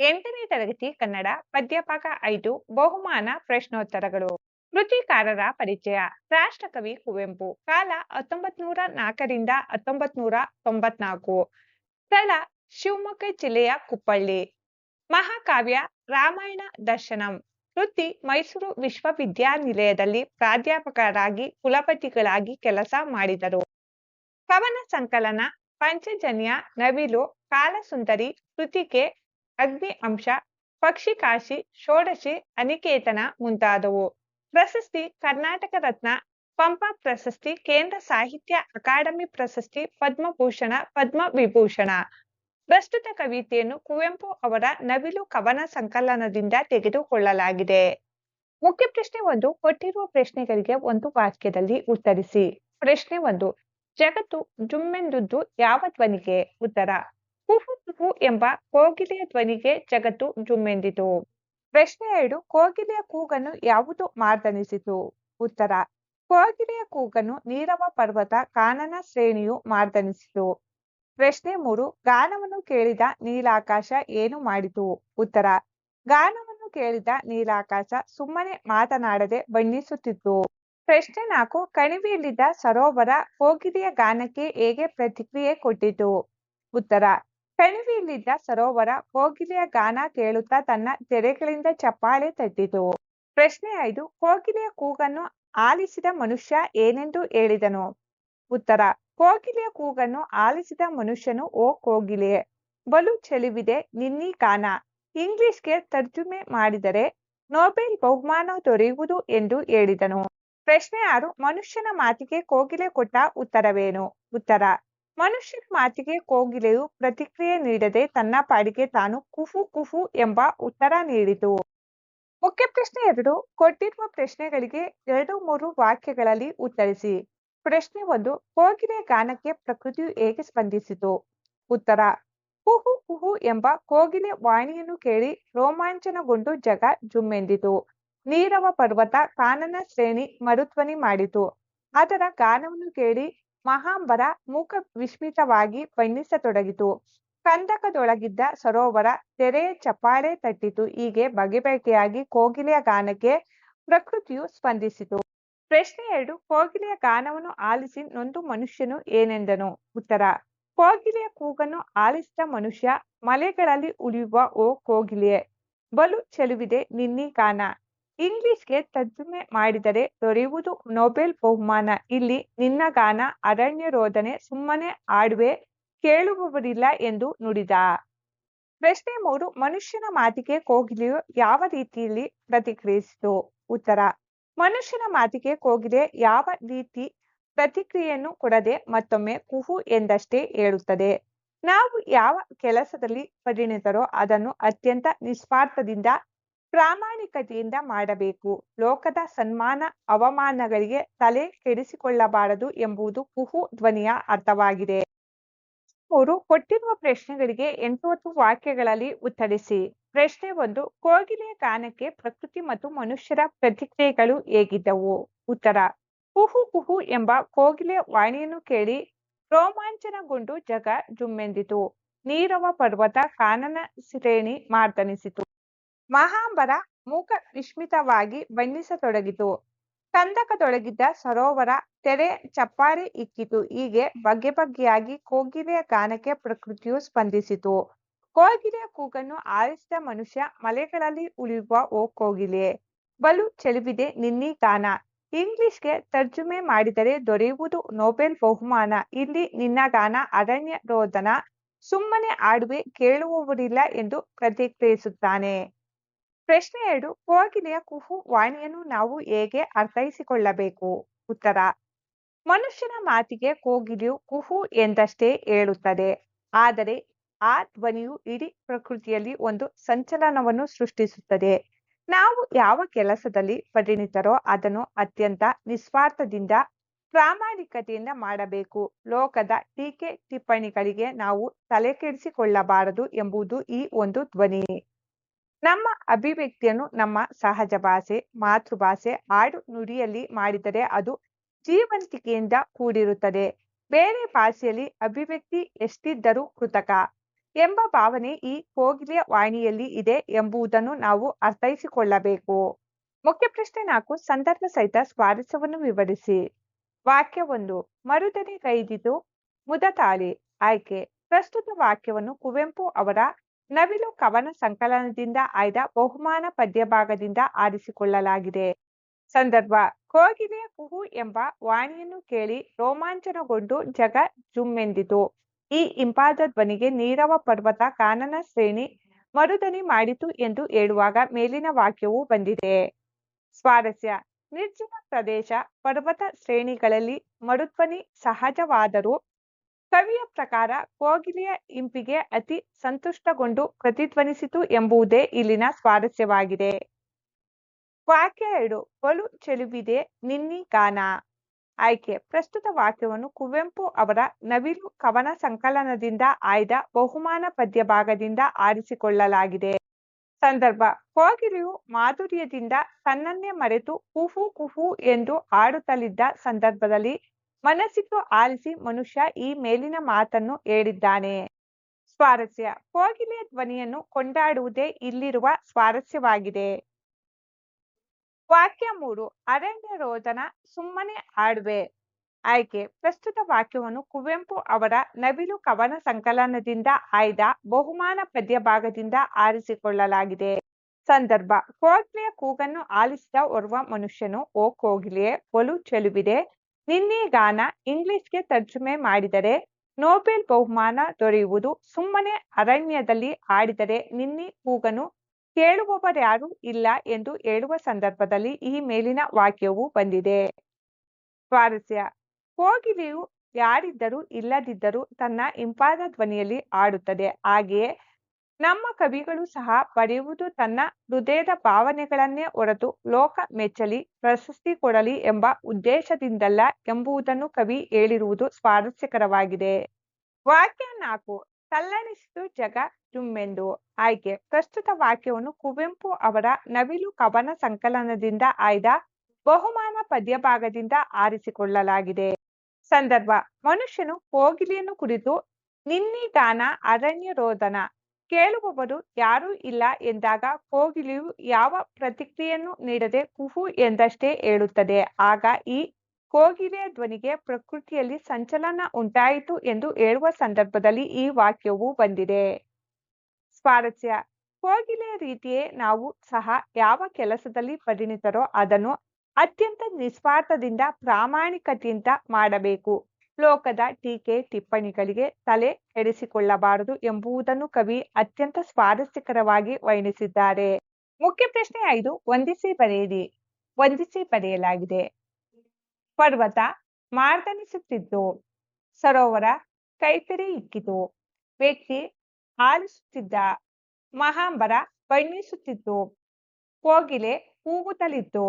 ಎಂಟನೇ ತರಗತಿ ಕನ್ನಡ ಪದ್ಯಪಾಠ ಐದು, ಬಹುಮಾನ ಪ್ರಶ್ನೋತ್ತರಗಳು. ಕೃತಿಕಾರರ ಪರಿಚಯ. ರಾಷ್ಟ್ರಕವಿ ಕುವೆಂಪು. ಕಾಲ ಹತ್ತೊಂಬತ್ ನೂರ ನಾಲ್ಕರಿಂದ ಹತ್ತೊಂಬತ್ ನೂರ ತೊಂಬತ್ನಾಲ್ಕು. ಸ್ಥಳ ಶಿವಮೊಗ್ಗ ಜಿಲ್ಲೆಯ ಕುಪ್ಪಳ್ಳಿ. ಮಹಾಕಾವ್ಯ ರಾಮಾಯಣ ದರ್ಶನಂ. ವೃತ್ತಿ ಮೈಸೂರು ವಿಶ್ವವಿದ್ಯಾನಿಲಯದಲ್ಲಿ ಪ್ರಾಧ್ಯಾಪಕರಾಗಿ ಕುಲಪತಿಗಳಾಗಿ ಕೆಲಸ ಮಾಡಿದರು. ಕವನ ಸಂಕಲನ, ಪಂಚಜನ್ಯ, ನವಿಲು, ಕಾಲಸುಂದರಿ ಕೃತಿಕೆ ಅಗ್ನಿ ಅಂಶ ಪಕ್ಷಿಕಾಶಿ ಷೋಡಶಿ, ಅನಿಕೇತನ ಮುಂತಾದವು. ಪ್ರಶಸ್ತಿ ಕರ್ನಾಟಕ ರತ್ನ, ಪಂಪ ಪ್ರಶಸ್ತಿ, ಕೇಂದ್ರ ಸಾಹಿತ್ಯ ಅಕಾಡೆಮಿ ಪ್ರಶಸ್ತಿ, ಪದ್ಮಭೂಷಣ ಪದ್ಮ ವಿಭೂಷಣ ಪ್ರಸ್ತುತ ಕವಿತೆಯನ್ನು ಕುವೆಂಪು ಅವರ ನವಿಲು ಕವನ ಸಂಕಲನದಿಂದ ತೆಗೆದುಕೊಳ್ಳಲಾಗಿದೆ. ಮುಖ್ಯ ಪ್ರಶ್ನೆ ಒಂದು, ಕೊಟ್ಟಿರುವ ಪ್ರಶ್ನೆಗಳಿಗೆ ಒಂದು ವಾಕ್ಯದಲ್ಲಿ ಉತ್ತರಿಸಿ. ಪ್ರಶ್ನೆ ಒಂದು, ಜಗತ್ತು ಜುಮ್ಮೆಂದುದ್ದು ಯಾವ ಧ್ವನಿಗೆ? ಉತ್ತರ ಕುಹು ಎಂಬ ಕೋಗಿಲೆಯ ಧ್ವನಿಗೆ ಜಗತ್ತು ಜುಮ್ಮೆಂದಿತು. ಪ್ರಶ್ನೆ ಎರಡು, ಕೋಗಿಲೆಯ ಕೂಗನ್ನು ಯಾವುದು ಮಾರ್ದನಿಸಿತು? ಉತ್ತರ, ಕೋಗಿಲೆಯ ಕೂಗನ್ನು ನೀರವ ಪರ್ವತ ಕಾನನ ಶ್ರೇಣಿಯು ಮಾರ್ದನಿಸಿತು. ಪ್ರಶ್ನೆ ಮೂರು, ಗಾನವನ್ನು ಕೇಳಿದ ನೀಲಾಕಾಶ ಏನು ಮಾಡಿತು? ಉತ್ತರ, ಗಾನವನ್ನು ಕೇಳಿದ ನೀಲಾಕಾಶ ಸುಮ್ಮನೆ ಮಾತನಾಡದೆ ಬಣ್ಣಿಸುತ್ತಿತ್ತು. ಪ್ರಶ್ನೆ ನಾಲ್ಕು, ಕಣಿವೆಯಲ್ಲಿದ್ದ ಸರೋವರ ಕೋಗಿಲೆಯ ಗಾನಕ್ಕೆ ಹೇಗೆ ಪ್ರತಿಕ್ರಿಯೆ ಕೊಟ್ಟಿತು? ಉತ್ತರ ಕಣಿವೆಯಲ್ಲಿದ್ದ ಸರೋವರ ಕೋಗಿಲೆಯ ಗಾನ ಕೇಳುತ್ತಾ ತನ್ನ ತೆರೆಗಳಿಂದ ಚಪ್ಪಾಳೆ ತಟ್ಟಿತು. ಪ್ರಶ್ನೆ ಐದು, ಕೋಗಿಲೆಯ ಕೂಗನ್ನು ಆಲಿಸಿದ ಮನುಷ್ಯ ಏನೆಂದು ಹೇಳಿದನು? ಉತ್ತರ, ಕೋಗಿಲೆಯ ಕೂಗನ್ನು ಆಲಿಸಿದ ಮನುಷ್ಯನು ಓ ಕೋಗಿಲೆ. ಬಲು ಚೆಲುವಿದೆ ನಿನ್ನಿ ಗಾನ. ಇಂಗ್ಲಿಷ್ಗೆ ತರ್ಜುಮೆ ಮಾಡಿದರೆ ನೋಬೆಲ್ ಬಹುಮಾನ ದೊರೆಯುವುದು ಎಂದು ಹೇಳಿದನು. ಪ್ರಶ್ನೆ ಆರು, ಮನುಷ್ಯನ ಮಾತಿಗೆ ಕೋಗಿಲೆ ಕೊಟ್ಟ ಉತ್ತರವೇನು? ಉತ್ತರ ಮನುಷ್ಯನ ಮಾತಿಗೆ ಕೋಗಿಲೆಯು ಪ್ರತಿಕ್ರಿಯೆ ನೀಡದೆ ತನ್ನ ಪಾಡಿಗೆ ತಾನು ಕುಫು ಕುಫು ಎಂಬ ಉತ್ತರ ನೀಡಿತು. ಮುಖ್ಯ ಪ್ರಶ್ನೆ ಎರಡು, ಕೊಟ್ಟಿರುವ ಪ್ರಶ್ನೆಗಳಿಗೆ ಎರಡು ಮೂರು ವಾಕ್ಯಗಳಲ್ಲಿ ಉತ್ತರಿಸಿ. ಪ್ರಶ್ನೆ ಒಂದು, ಕೋಗಿಲೆ ಗಾನಕ್ಕೆ ಪ್ರಕೃತಿಯು ಹೇಗೆ ಸ್ಪಂದಿಸಿತು? ಉತ್ತರ, ಕುಹು ಕುಹು ಎಂಬ ಕೋಗಿಲೆ ವಾಣಿಯನ್ನು ಕೇಳಿ ರೋಮಾಂಚನಗೊಂಡು ಜಗ ಜುಮ್ಮೆಂದಿತು. ನೀರವ ಪರ್ವತ ಕಾನನ ಶ್ರೇಣಿ ಮರುಧ್ವನಿ ಮಾಡಿತು. ಅದರ ಗಾನವನ್ನು ಕೇಳಿ ಮಹಾಂಬರ ಮೂಕ ವಿಸ್ಮಿತವಾಗಿ ಬಣ್ಣಿಸತೊಡಗಿತು. ಕಂದಕದೊಳಗಿದ್ದ ಸರೋವರ ತೆರೆಯ ಚಪ್ಪಾಳೆ ತಟ್ಟಿತು. ಹೀಗೆ ಬಗೆಬಗೆಯಾಗಿ ಕೋಗಿಲೆಯ ಗಾನಕ್ಕೆ ಪ್ರಕೃತಿಯು ಸ್ಪಂದಿಸಿತು. ಪ್ರಶ್ನೆ ಎರಡು, ಕೋಗಿಲೆಯ ಗಾನವನ್ನು ಆಲಿಸಿ ನೊಂದು ಮನುಷ್ಯನು ಏನೆಂದನು? ಉತ್ತರ, ಕೋಗಿಲೆಯ ಕೂಗನ್ನು ಆಲಿಸಿದ ಮನುಷ್ಯ ಮಲೆಗಳಲ್ಲಿ ಉಳಿಯುವ ಓ ಕೋಗಿಲೆ ಬಲು ಚೆಲುವಿದೆ ನಿನ್ನಿ ಗಾನ. ಇಂಗ್ಲಿಷ್ಗೆ ತರ್ಜುಮೆ ಮಾಡಿದರೆ ದೊರೆಯುವುದು ನೊಬೆಲ್ ಬಹುಮಾನ. ಇಲ್ಲಿ ನಿನ್ನ ಗಾನ, ಅರಣ್ಯ ರೋದನೆ ಸುಮ್ಮನೆ ಆಡುವೆ, ಕೇಳುವವರಿಲ್ಲ ಎಂದು ನುಡಿದ. ಪ್ರಶ್ನೆ ಮೂರು, ಮನುಷ್ಯನ ಮಾತಿಗೆ ಕೋಗಿಲೆಯು ಯಾವ ರೀತಿಯಲ್ಲಿ ಪ್ರತಿಕ್ರಿಯಿಸಿತು? ಉತ್ತರ, ಮನುಷ್ಯನ ಮಾತಿಗೆ ಕೋಗಿಲೆ ಯಾವ ರೀತಿ ಪ್ರತಿಕ್ರಿಯೆಯನ್ನು ಕೊಡದೆ ಮತ್ತೊಮ್ಮೆ ಕುಹು ಎಂದಷ್ಟೇ ಹೇಳುತ್ತದೆ. ನಾವು ಯಾವ ಕೆಲಸದಲ್ಲಿ ಪರಿಣಿತರೋ ಅದನ್ನು ಅತ್ಯಂತ ನಿಸ್ವಾರ್ಥದಿಂದ ಪ್ರಾಮಾಣಿಕತೆಯಿಂದ ಮಾಡಬೇಕು. ಲೋಕದ ಸನ್ಮಾನ, ಅವಮಾನಗಳಿಗೆ ತಲೆ ಕೆಡಿಸಿಕೊಳ್ಳಬಾರದು ಎಂಬುದು ಕುಹು ಧ್ವನಿಯ ಅರ್ಥವಾಗಿದೆ. ಅವರು ಕೊಟ್ಟಿರುವ ಪ್ರಶ್ನೆಗಳಿಗೆ ಎಂಟೊತ್ತು ವಾಕ್ಯಗಳಲ್ಲಿ ಉತ್ತರಿಸಿ. ಪ್ರಶ್ನೆ ಒಂದು, ಕೋಗಿಲೆಯ ಗಾನಕ್ಕೆ ಪ್ರಕೃತಿ ಮತ್ತು ಮನುಷ್ಯರ ಪ್ರತಿಕ್ರಿಯೆಗಳು ಹೇಗಿದ್ದವು? ಉತ್ತರ, ಕುಹು ಕುಹು ಎಂಬ ಕೋಗಿಲೆ ವಾಣಿಯನ್ನು ಕೇಳಿ ರೋಮಾಂಚನಗೊಂಡು ಜಗ ಜುಮ್ಮೆಂದಿತು. ನೀರವ ಪರ್ವತ ಕಾನನ ಶ್ರೇಣಿ ಮಾರ್ದನಿಸಿತು. ಮಹಾಂಬರ ಮೂಕ ವಿಸ್ಮಿತವಾಗಿ ಬಣ್ಣಿಸತೊಡಗಿತು. ಕಂದಕದೊಳಗಿದ್ದ ಸರೋವರ ತೆರೆ ಚಪ್ಪಾರಿ ಇಕ್ಕಿತು. ಹೀಗೆ ಬಗೆ ಬಗೆಯಾಗಿ ಕೋಗಿಲೆಯ ಗಾನಕ್ಕೆ ಪ್ರಕೃತಿಯು ಸ್ಪಂದಿಸಿತು. ಕೋಗಿಲೆಯ ಕೂಗನ್ನು ಆಲಿಸಿದ ಮನುಷ್ಯ ಮಲೆಗಳಲ್ಲಿ ಉಳಿಯುವ ಓ ಕೋಗಿಲೆ. ಬಲು ಚೆಲುವಿದೆ ನಿನ್ನಿ ಗಾನ ಇಂಗ್ಲಿಷ್ಗೆ ತರ್ಜುಮೆ ಮಾಡಿದರೆ ದೊರೆಯುವುದು ನೊಬೆಲ್ ಬಹುಮಾನ. ಇಲ್ಲಿ ನಿನ್ನ ಗಾನ ಅರಣ್ಯ ರೋದನ ಸುಮ್ಮನೆ ಆಡುವೆ ಕೇಳುವವರಿಲ್ಲ ಎಂದು ಪ್ರತಿಕ್ರಿಯಿಸುತ್ತಾನೆ. ಪ್ರಶ್ನೆ ಎರಡು ಕೋಗಿಲೆಯ ಕುಹು ವಾಣಿಯನ್ನು ನಾವು ಹೇಗೆ ಅರ್ಥೈಸಿಕೊಳ್ಳಬೇಕು? ಉತ್ತರ, ಮನುಷ್ಯನ ಮಾತಿಗೆ ಕೋಗಿಲೆಯು ಕುಹು ಎಂದಷ್ಟೇ ಹೇಳುತ್ತದೆ. ಆದರೆ, ಆ ಧ್ವನಿಯು ಇಡೀ ಪ್ರಕೃತಿಯಲ್ಲಿ ಒಂದು ಸಂಚಲನವನ್ನು ಸೃಷ್ಟಿಸುತ್ತದೆ. ನಾವು ಯಾವ ಕೆಲಸದಲ್ಲಿ ಪರಿಣಿತರೋ ಅದನ್ನು ಅತ್ಯಂತ ನಿಸ್ವಾರ್ಥದಿಂದ, ಪ್ರಾಮಾಣಿಕತೆಯಿಂದ ಮಾಡಬೇಕು. ಲೋಕದ ಟೀಕೆ ಟಿಪ್ಪಣಿಗಳಿಗೆ ನಾವು ತಲೆ ಕೆಡಿಸಿಕೊಳ್ಳಬಾರದು ಎಂಬುದು ಈ ಒಂದು ಧ್ವನಿ. ನಮ್ಮ ಅಭಿವ್ಯಕ್ತಿಯನ್ನು ನಮ್ಮ ಸಹಜ ಭಾಷೆ, ಮಾತೃಭಾಷೆ, ಆಡು ನುಡಿಯಲ್ಲಿ ಮಾಡಿದರೆ ಅದು ಜೀವಂತಿಕೆಯಿಂದ ಕೂಡಿರುತ್ತದೆ. ಬೇರೆ ಭಾಷೆಯಲ್ಲಿ ಅಭಿವ್ಯಕ್ತಿ ಎಷ್ಟಿದ್ದರೂ ಕೃತಕ ಎಂಬ ಭಾವನೆ ಈ ಕೋಗಿಲೆಯ ವಾಣಿಯಲ್ಲಿ ಇದೆ ಎಂಬುದನ್ನು ನಾವು ಅರ್ಥೈಸಿಕೊಳ್ಳಬೇಕು. ಮುಖ್ಯ ಪ್ರಶ್ನೆ ನಾಲ್ಕು, ಸಂದರ್ಭ ಸಹಿತ ಸ್ವಾರಸ್ಯವನ್ನು ವಿವರಿಸಿ. ವಾಕ್ಯ ಒಂದು, ಮರುದನಿ ಕೈದಿತು ಮುದತಾಳಿ ಆಯ್ಕೆ, ಪ್ರಸ್ತುತ ವಾಕ್ಯವನ್ನು ಕುವೆಂಪು ಅವರ ನವಿಲು ಕವನ ಸಂಕಲನದಿಂದ ಆಯ್ದ ಬಹುಮಾನ ಪದ್ಯಭಾಗದಿಂದ ಆರಿಸಿಕೊಳ್ಳಲಾಗಿದೆ. ಸಂದರ್ಭ, ಕೋಗಿಲೆಯ ಕುಹು ಎಂಬ ವಾಣಿಯನ್ನು ಕೇಳಿ ರೋಮಾಂಚನಗೊಂಡು ಜಗ ಜುಮ್ಮೆಂದಿತು. ಈ ಇಂಪಾದ ಧ್ವನಿಗೆ ನೀರವ ಪರ್ವತ ಕಾನನ ಶ್ರೇಣಿ ಮರುದನಿ ಮಾಡಿತು ಎಂದು ಹೇಳುವಾಗ ಮೇಲಿನ ವಾಕ್ಯವು ಬಂದಿದೆ. ಸ್ವಾರಸ್ಯ, ನಿರ್ಜನ ಪ್ರದೇಶ ಪರ್ವತ ಶ್ರೇಣಿಗಳಲ್ಲಿ ಮರುಧ್ವನಿ ಸಹಜವಾದರೂ ಕವಿಯ ಪ್ರಕಾರ ಕೋಗಿಲೆಯ ಇಂಪಿಗೆ ಅತಿ ಸಂತುಷ್ಟಗೊಂಡು ಪ್ರತಿಧ್ವನಿಸಿತು ಎಂಬುದೇ ಇಲ್ಲಿನ ಸ್ವಾರಸ್ಯವಾಗಿದೆ. ವಾಕ್ಯ ಎರಡು, ಬಲು ಚೆಲುವಿದೆ ನಿನ್ನಿ ಗಾನ ಆಯ್ಕೆ, ಪ್ರಸ್ತುತ ವಾಕ್ಯವನ್ನು ಕುವೆಂಪು ಅವರ ನವಿಲು ಕವನ ಸಂಕಲನದಿಂದ ಆಯ್ದ ಬಹುಮಾನ ಪದ್ಯಭಾಗದಿಂದ ಆರಿಸಿಕೊಳ್ಳಲಾಗಿದೆ. ಸಂದರ್ಭ, ಕೋಗಿಲೆಯು ಮಾಧುರ್ಯದಿಂದ ತನ್ನನ್ನೇ ಮರೆತು ಕುಹು ಕುಹು ಎಂದು ಆಡುತ್ತಲಿದ್ದ ಸಂದರ್ಭದಲ್ಲಿ ಮನಸ್ಸಿಟ್ಟು ಆಲಿಸಿ ಮನುಷ್ಯ ಈ ಮೇಲಿನ ಮಾತನ್ನು ಹೇಳಿದ್ದಾನೆ. ಸ್ವಾರಸ್ಯ. ಕೋಗಿಲೆಯ ಧ್ವನಿಯನ್ನು ಕೊಂಡಾಡುವುದೇ ಇಲ್ಲಿರುವ ಸ್ವಾರಸ್ಯವಾಗಿದೆ. ವಾಕ್ಯ ಮೂರು. ಅರಣ್ಯ ರೋದನ ಸುಮ್ಮನೆ ಆಡುವೆ. ಆಯ್ಕೆ. ಪ್ರಸ್ತುತ ವಾಕ್ಯವನ್ನು ಕುವೆಂಪು ಅವರ ನವಿಲು ಕವನ ಸಂಕಲನದಿಂದ ಆಯ್ದ ಬಹುಮಾನ ಪದ್ಯಭಾಗದಿಂದ ಆರಿಸಿಕೊಳ್ಳಲಾಗಿದೆ. ಸಂದರ್ಭ. ಕೋಗಿಲೆಯ ಕೂಗನ್ನು ಆಲಿಸಿದ ಓರ್ವ ಮನುಷ್ಯನು, ಓ ಕೋಗಿಲೆಯೇ ಒಲು ಚೆಲುವಿದೆ. ನಿನ್ನೆ ಗಾನ ಇಂಗ್ಲಿಷ್ಗೆ ತರ್ಜುಮೆ ಮಾಡಿದರೆ ನೊಬೆಲ್ ಬಹುಮಾನ ದೊರೆಯುವುದು ಸುಮ್ಮನೆ ಅರಣ್ಯದಲ್ಲಿ ಆಡಿದರೆ ನಿನ್ನೆ ಕೂಗನು ಕೇಳುವವರ್ಯಾರೂ ಇಲ್ಲ ಎಂದು ಹೇಳುವ ಸಂದರ್ಭದಲ್ಲಿ ಈ ಮೇಲಿನ ವಾಕ್ಯವು ಬಂದಿದೆ. ಸ್ವಾರಸ್ಯ. ಕೋಗಿಲೆಯು ಯಾರಿದ್ದರೂ ಇಲ್ಲದಿದ್ದರೂ ತನ್ನ ಇಂಪಾದ ಧ್ವನಿಯಲ್ಲಿ ಆಡುತ್ತದೆ ಹಾಗೆಯೇ ನಮ್ಮ ಕವಿಗಳು ಸಹ ಬರೆಯುವುದು ತನ್ನ ಹೃದಯದ ಭಾವನೆಗಳನ್ನೇ ಹೊರತು ಲೋಕ ಮೆಚ್ಚಲಿ, ಪ್ರಶಸ್ತಿ ಕೊಡಲಿ ಎಂಬ ಉದ್ದೇಶದಿಂದಲ್ಲ ಎಂಬುದನ್ನು ಕವಿ ಹೇಳಿರುವುದು ಸ್ವಾರಸ್ಯಕರವಾಗಿದೆ. ವಾಕ್ಯ ನಾಲ್ಕು, ತಲ್ಲಣಿಸಿತು ಜಗ ಜುಮ್ಮೆಂದು. ಆಯ್ಕೆ, ಪ್ರಸ್ತುತ ವಾಕ್ಯವನ್ನು ಕುವೆಂಪು ಅವರ ನವಿಲು ಕವನ ಸಂಕಲನದಿಂದ ಆಯ್ದ ಬಹುಮಾನ ಪದ್ಯಭಾಗದಿಂದ ಆರಿಸಿಕೊಳ್ಳಲಾಗಿದೆ. ಸಂದರ್ಭ, ಮನುಷ್ಯನು ಕೋಗಿಲೆಯನ್ನು ಕುರಿತು ನಿನ್ನಿದಾನ ಅರಣ್ಯ ರೋದನ ಕೇಳುವವರು ಯಾರೂ ಇಲ್ಲ ಎಂದಾಗ ಕೋಗಿಲೆಯು ಯಾವ ಪ್ರತಿಕ್ರಿಯೆಯನ್ನು ನೀಡದೆ ಕುಹು ಎಂದಷ್ಟೇ ಹೇಳುತ್ತದೆ. ಆಗ ಈ ಕೋಗಿಲೆಯ ಧ್ವನಿಗೆ ಪ್ರಕೃತಿಯಲ್ಲಿ ಸಂಚಲನ ಉಂಟಾಯಿತು ಎಂದು ಹೇಳುವ ಸಂದರ್ಭದಲ್ಲಿ ಈ ವಾಕ್ಯವು ಬಂದಿದೆ. ಸ್ವಾರಸ್ಯ. ಕೋಗಿಲೆಯ ರೀತಿಯೇ ನಾವು ಸಹ ಯಾವ ಕೆಲಸದಲ್ಲಿ ಪರಿಣಿತರೋ ಅದನ್ನು ಅತ್ಯಂತ ನಿಸ್ವಾರ್ಥದಿಂದ ಪ್ರಾಮಾಣಿಕತೆಯಿಂದ ಮಾಡಬೇಕು. ಲೋಕದ ಟೀಕೆ ಟಿಪ್ಪಣಿಗಳಿಗೆ ತಲೆ ಕೆಡಿಸಿಕೊಳ್ಳಬಾರದು ಎಂಬುದನ್ನು ಕವಿ ಅತ್ಯಂತ ಸ್ವಾರಸ್ಯಕರವಾಗಿ ವರ್ಣಿಸಿದ್ದಾರೆ. ಮುಖ್ಯ ಪ್ರಶ್ನೆ ಐದು, ವಂದಿಸಿ ಬರೆಯಿರಿ ವಂದಿಸಿ ಬರೆಯಲಾಗಿದೆ. ಪರ್ವತ ಮಾರ್ದನಿಸುತ್ತಿದ್ದು, ಸರೋವರ ಕೈತರಿ ಇಕ್ಕಿತು ವ್ಯಕ್ತಿ ಆಲಿಸುತ್ತಿದ್ದ ಮಹಾಂಬರ ಬಣ್ಣಿಸುತ್ತಿತ್ತು ಕೋಗಿಲೆ ಕೂಗುತ್ತಲಿತ್ತು